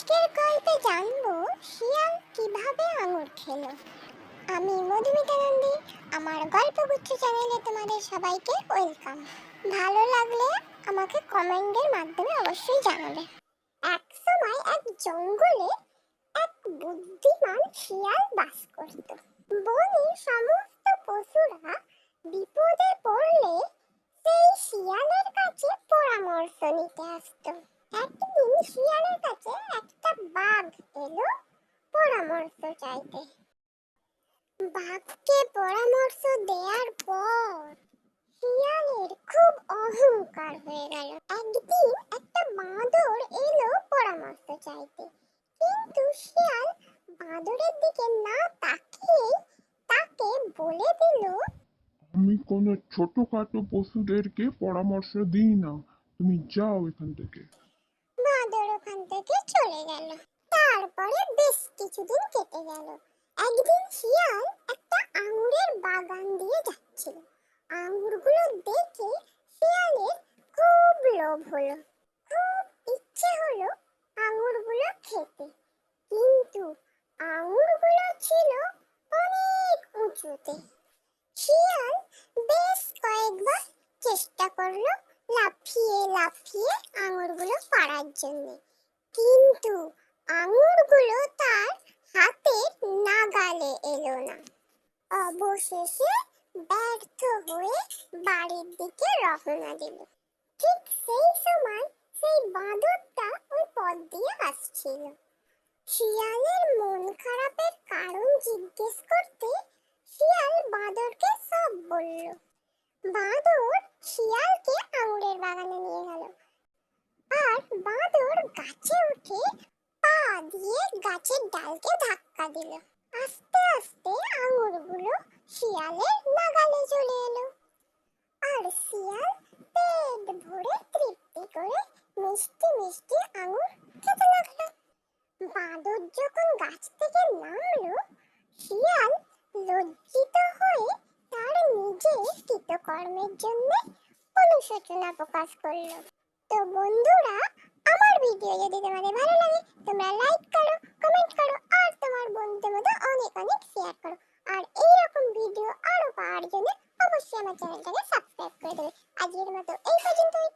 আজকের গল্পে জানব শিয়াল কীভাবে আঙুর খেল। আমি মধুমিতা নন্দী আমার গল্পগুচ্ছ চ্যানেলে তোমাদের সবাইকে ওয়েলকাম। ভালো লাগলে আমাকে কমেন্টের মাধ্যমে অবশ্যই জানাবে। এক সময় এক জঙ্গলে এক বুদ্ধিমান শিয়াল বাস করত। বনের সমস্ত পশুরা বিপদে পড়লে সেই শিয়ালের কাছে পরামর্শ নিতে আসতো। শিয়ালের কাছে একটা বাঘ এলো পরামর্শ চাইতে। বাঘকে পরামর্শ দেওয়ার পর শিয়ালের খুব অহংকার হয়ে গেল। একদিন একটা বাঁদর এলো পরামর্শ চাইতে। কিন্তু শিয়াল বাঁদরের দিকে না তাকিয়ে তাকে বলে দিল, আমি কোনো ছোটখাটো পশুদেরকে পরামর্শ দিই না। তুমি যাও এখান থেকে। ওখান থেকে চলে গেল। তারপরে বেশ কিছুদিন কেটে গেল। একদিন শিয়াল একটা আঙুরের বাগান দিয়ে যাচ্ছিল। আঙুরগুলো দেখে শিয়ালের খুব লোভ হলো। খুব ইচ্ছে হলো আঙুরগুলো খেতে। কিন্তু আঙুরগুলো ছিল অনেক উঁচুতে। শিয়াল বেশ কয়েকবার চেষ্টা করল লাফিয়ে লাফিয়ে আঙুরগুলো পাড়ার জন্য। কিন্তু আঙুরগুলো তার হাতের নাগালে এলো না। অবশেষে ব্যর্থ হয়ে বাড়ির দিকে রওনা দিল। ঠিক সেই সময় সেই বাঁদরটা ওই পথ দিয়ে আসছিল। শিয়ালের মন খারাপের কারণ জিজ্ঞেস করতে শিয়াল বাঁদরকে সব বলল বাঁদর শিয়ালকে আঙুরের বাগানে নিয়ে গেল আর বাঁদর গাছে উঠে পা দিয়ে গাছের ডালকে ধাক্কা দিল। আস্তে আস্তে আঙুরগুলো শিয়ালের নাগালে চলে এলো। আর শিয়াল পেট ভরে তৃপ্তি করে মিষ্টি মিষ্টি আঙুর খেতে লাগল। বাঁদর যখন গাছ থেকে নামলো, শিয়াল লজ্জিত হয়ে তার নিজের কৃতকর্মের জন্য অনুশোচনা প্রকাশ করল। তো আমার ভিডিও যদি তোমাদের ভালো লাগে, তোমরা লাইক করো কমেন্ট করো, আর তোমার বন্ধুদের মধ্যে অনেক অনেক শেয়ার করো। আর এই রকম ভিডিও আরও পাওয়ার জন্য অবশ্যই আমার চ্যানেলটাকে সাবস্ক্রাইব করে দেবে। আজকের মতো এই পর্যন্তই।